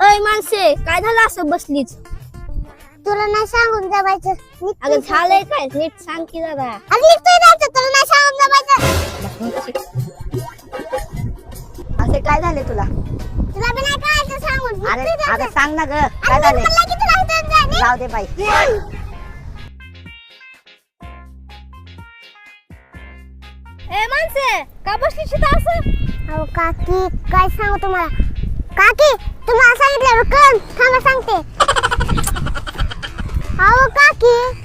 अय माणसे काय झालं असं बसलीच? तुला नाही सांगून जमायचं. अगं. झालंय काय? नीट सांग की जरा. अरे निघतोय जायचं. तुला नाही सांगून जमायचं. असे काय झाले तुला? तुला बी नाही कळायचं सांगून. अरे निघतोय अगं जायचं. सांग ना ग. अरे काय मी झाले म्हणलं की तुला इथं जा, निघ. जाऊ दे बाई. ए माणसे का बसली शिता असं? अहो काकी काय सांगू तुम्हाला? काकी तुम्हाला सांगितलं कळ थांबा सांगते. अहो काकी.